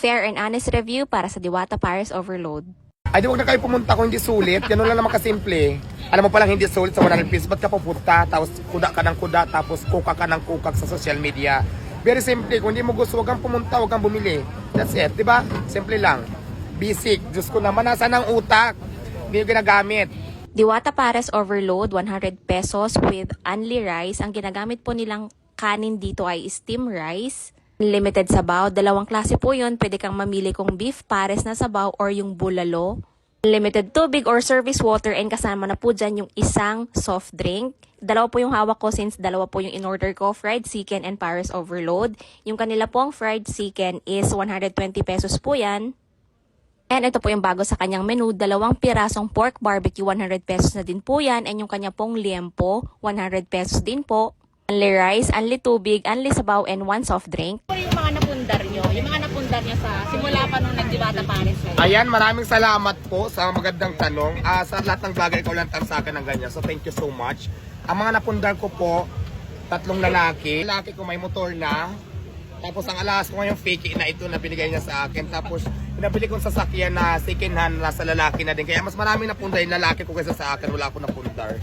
Fair and honest review para sa Diwata Paris Overload. Ay, di wag na kayo pumunta kung hindi sulit. Ganun lang naman kasimple. Alam mo palang hindi sulit sa 100 pesos. Ba't ka pupunta? Tapos kuda ka ng kuda. Tapos kuka ka ng kukak sa social media. Very simple. Kung hindi mo gusto, wag kang pumunta. Wag kang bumili. That's it. Di ba? Simple lang. Basic. Diyos ko naman. Nasaan ang utak? Hindi yung ginagamit. Diwata Pares Overload, 100 pesos with only rice. Ang ginagamit po nilang kanin dito ay steam rice. Limited sabaw. Dalawang klase po yun. Pwede kang mamili kung beef pares na sabaw or yung bulalo. Limited tubig or service water and kasama na po dyan yung isang soft drink. Dalawa po yung hawak ko since dalawa po yung in-order ko, fried chicken and Paris Overload. Yung kanila pong fried chicken is 120 pesos po yan. And ito po yung bago sa kanyang menu, dalawang pirasong pork barbecue, 100 pesos na din po yan. And yung kanya pong liempo, 100 pesos din po. Only rice, only tubig, only sabaw, and one soft drink. Yung mga napundar nyo? Yung mga napundar nyo sa simula pa nung nagdibata Paris kayo? Ayan, maraming salamat po sa magandang tanong. Ah, sa lahat ng vlogger, ikaw lang sa akin ng ganyan. So, thank you so much. Ang mga napundar ko po, tatlong lalaki. Lalaki ko may motor na. Tapos ang alas ko ngayong fake na ito na binigay niya sa akin. Tapos pinabili kong sasakyan na second hand na sa lalaki na din. Kaya mas maraming napundar yung lalaki ko kaysa sa akin. Wala akong napundar.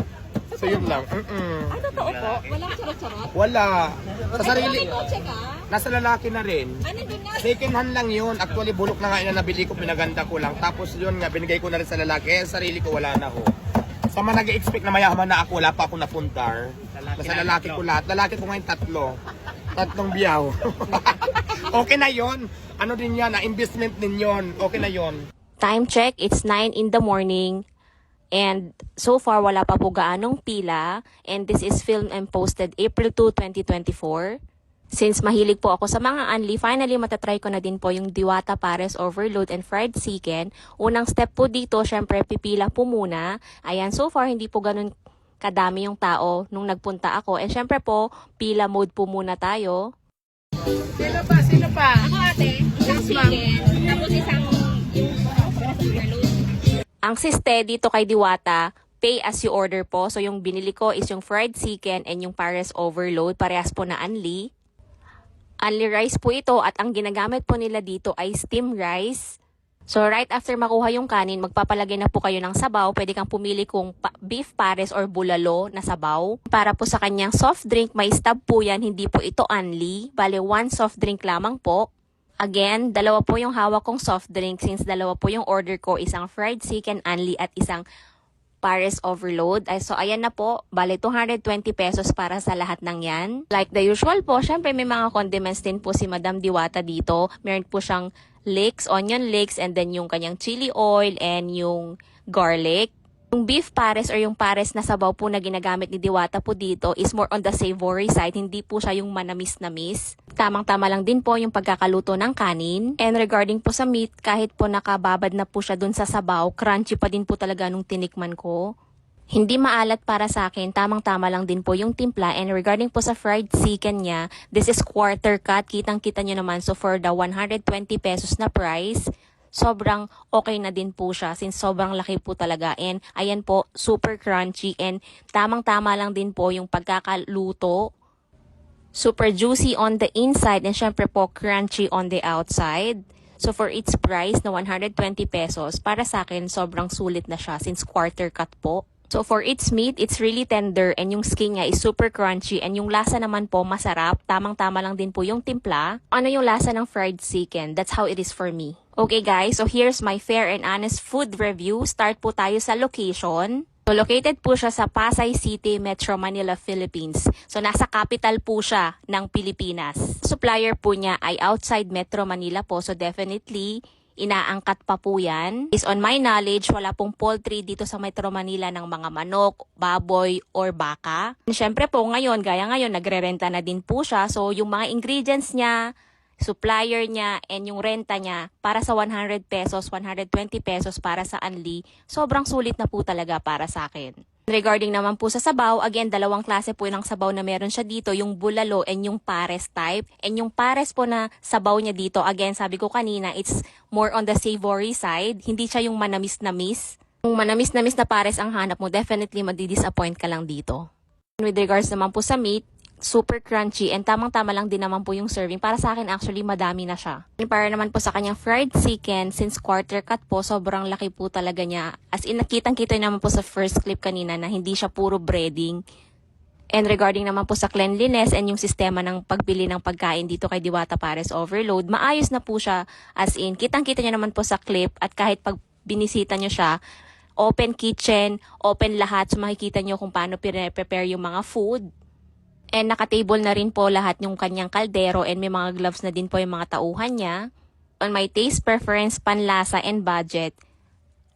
So yun lang. Mm-mm. Ay, totoo po? Walang charot-charot? Wala. Sa Ay, sarili, may kotse ka? nasa lalaki na rin. Ano din nga? Second hand lang yun. Actually, bulok na nga yun na nabili ko, pinaganda ko lang. Tapos yun nga, binigay ko na rin sa lalaki. Eh, sarili ko wala na ho. Sa mga nag-expect na mayaman na ako, wala pa ako napuntar. Sa lalaki ko lahat. Lalaki ko ngayon tatlo. Tatlong biyaw. okay na yon. Ano din yan, na investment din yon. Okay na yon. Time check, it's 9 in the morning. And so far, wala pa po gaanong pila. And this is filmed and posted April 2, 2024. Since mahilig po ako sa mga unli, finally matatry ko na din po yung Diwata Pares Overload and Fried Chicken. Unang step po dito, syempre pipila po muna. Ayan, so far hindi po ganun kadami yung tao nung nagpunta ako. And syempre po, pila mode po muna tayo. Sino pa? Sino pa? Ako ate, isang chicken, tapos isang yung overload. Ang siste dito kay Diwata, pay as you order po. So yung binili ko is yung fried chicken and yung Paris Overload. Parehas po na unli. Unli rice po ito at ang ginagamit po nila dito ay steam rice. So right after makuha yung kanin, magpapalagay na po kayo ng sabaw. Pwede kang pumili kung pa- beef pares or bulalo na sabaw. Para po sa kanyang soft drink, may stub po yan. Hindi po ito unli. Bale, one soft drink lamang po. Again, dalawa po yung hawak kong soft drink since dalawa po yung order ko, isang fried chicken only at isang Paris Overload. Ay, so, ayan na po. Bale, 220 pesos para sa lahat ng yan. Like the usual po, syempre may mga condiments din po si Madam Diwata dito. Meron po siyang leeks, onion leeks, and then yung kanyang chili oil and yung garlic. Yung beef pares or yung pares na sabaw po na ginagamit ni Diwata po dito is more on the savory side. Hindi po siya yung manamis-namis. Tamang-tama lang din po yung pagkakaluto ng kanin. And regarding po sa meat, kahit po nakababad na po siya dun sa sabaw, crunchy pa din po talaga nung tinikman ko. Hindi maalat para sa akin, tamang-tama lang din po yung timpla. And regarding po sa fried chicken niya, this is quarter cut. Kitang-kita nyo naman. So for the 120 pesos na price, sobrang okay na din po siya since sobrang laki po talaga. And ayan po, super crunchy and tamang-tama lang din po yung pagkakaluto. Super juicy on the inside and syempre po crunchy on the outside. So for its price na 120 pesos, para sa akin sobrang sulit na siya since quarter cut po. So for its meat, it's really tender and yung skin niya is super crunchy and yung lasa naman po masarap. Tamang-tama lang din po yung timpla. Ano yung lasa ng fried chicken? That's how it is for me. Okay guys, so here's my fair and honest food review. Start po tayo sa location. So located po siya sa Pasay City, Metro Manila, Philippines. So nasa capital po siya ng Pilipinas. Supplier po niya ay outside Metro Manila po. So definitely inaangkat pa po yan. Is on my knowledge, wala pong poultry dito sa Metro Manila ng mga manok, baboy, or baka. And syempre po ngayon, gaya ngayon, nagre-renta na din po siya. So yung mga ingredients niya, supplier niya, and yung renta niya para sa 100 pesos, 120 pesos para sa Anli, sobrang sulit na po talaga para sa akin. Regarding naman po sa sabaw, again, dalawang klase po ng sabaw na meron siya dito, yung bulalo and yung pares type. And yung pares po na sabaw niya dito, again, sabi ko kanina, it's more on the savory side. Hindi siya yung manamis-namis. Kung manamis-namis na pares ang hanap mo, definitely madidisappoint ka lang dito. With regards naman po sa meat, super crunchy and tamang-tama lang din naman po yung serving. Para sa akin actually madami na siya. Para naman po sa kanyang fried chicken, since quarter cut po, sobrang laki po talaga niya. As in, nakitang-kita naman po sa first clip kanina na hindi siya puro breading. And regarding naman po sa cleanliness and yung sistema ng pagbili ng pagkain dito kay Diwata Pares Overload, maayos na po siya. As in, kitang-kita niya naman po sa clip at kahit pag binisita niyo siya, open kitchen, open lahat. So makikita niyo kung paano prepare yung mga food. And nakatable na rin po lahat yung kanyang kaldero and may mga gloves na din po yung mga tauhan niya. On my taste preference, panlasa, and budget,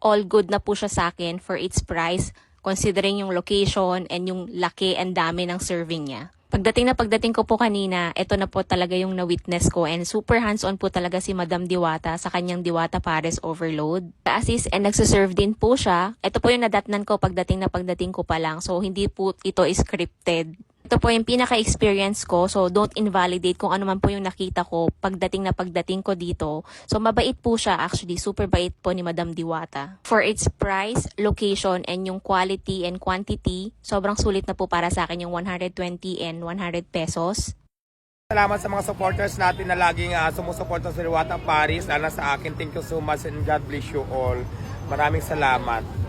all good na po siya sa akin for its price considering yung location and yung laki and dami ng serving niya. Pagdating na pagdating ko po kanina, ito na po talaga yung na-witness ko and super hands-on po talaga si Madam Diwata sa kanyang Diwata Pares Overload. Assist and nagsuserve din po siya. Ito po yung nadatnan ko pagdating na pagdating ko pa lang. So, hindi po ito scripted. Ito po yung pinaka-experience ko. So, don't invalidate kung ano man po yung nakita ko pagdating na pagdating ko dito. So, mabait po siya. Actually, super bait po ni Madam Diwata. For its price, location, and yung quality and quantity, sobrang sulit na po para sa akin yung 120 and 100 pesos. Salamat sa mga supporters natin na laging uh, sumusuporta sa Liwata Paris, lalo sa akin. Thank you so much and God bless you all. Maraming salamat.